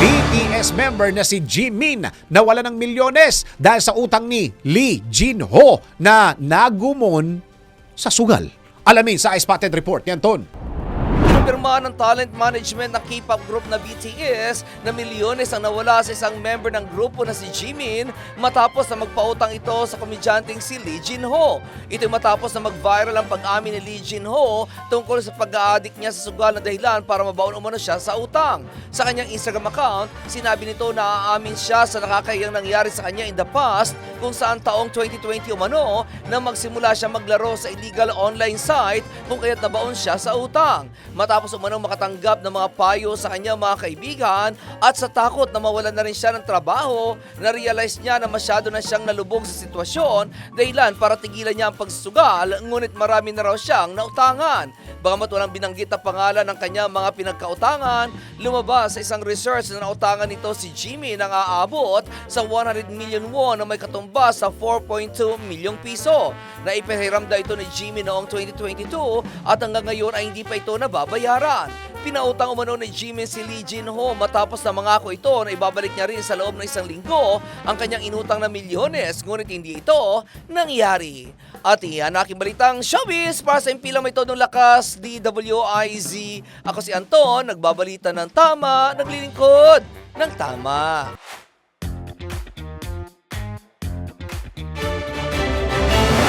BTS member na si Jimin nawala ng milyones dahil sa utang ni Lee Jin-ho na nagumon sa sugal. Alamin sa iSpotted Report. Yan, Ton. Kumpirma ng talent management ng K-pop group na BTS na milyones ang nawala sa isang member ng grupo na si Jimin matapos na magpautang ito sa komedyanteng si Lee Jin-ho. Ito matapos na mag-viral ang pag-amin ni Lee Jin-ho tungkol sa pag-a-addict niya sa sugal na dahilan para mabaon umano siya sa utang. Sa kanyang Instagram account, sinabi nito na aamin siya sa nakakayang nangyari sa kanya in the past kung saan taong 2020 umano na magsimula siya maglaro sa illegal online site kung kaya't nabaon siya sa utang. Matapos umano makatanggap ng mga payo sa kanyang mga kaibigan at sa takot na mawalan na rin siya ng trabaho, na-realize niya na masyado na siyang nalubog sa sitwasyon dahilan para tigilan niya ang pagsusugal ngunit marami na raw siyang nautangan. Bagamat walang binanggit na pangalan ng kanyang mga pinagkautangan, lumabas sa isang research na nautangan nito si Jimmy nang aabot sa 100 million won na may katumbas sa 4.2 milyong piso. Naipahiram daw ito ni Jimmy noong 2022 at hanggang ngayon ay hindi pa ito nababayaran. Pinautang umano ni Jimmy si Lee Jin-ho matapos na mangako ito na ibabalik niya rin sa loob ng isang linggo ang kanyang inutang na milyones ngunit hindi ito nangyari. At iyan aking balitang showbiz para sa impilang may tonong lakas DWIZ. Ako si Anton, nagbabalita ng tama, naglilingkod ng tama.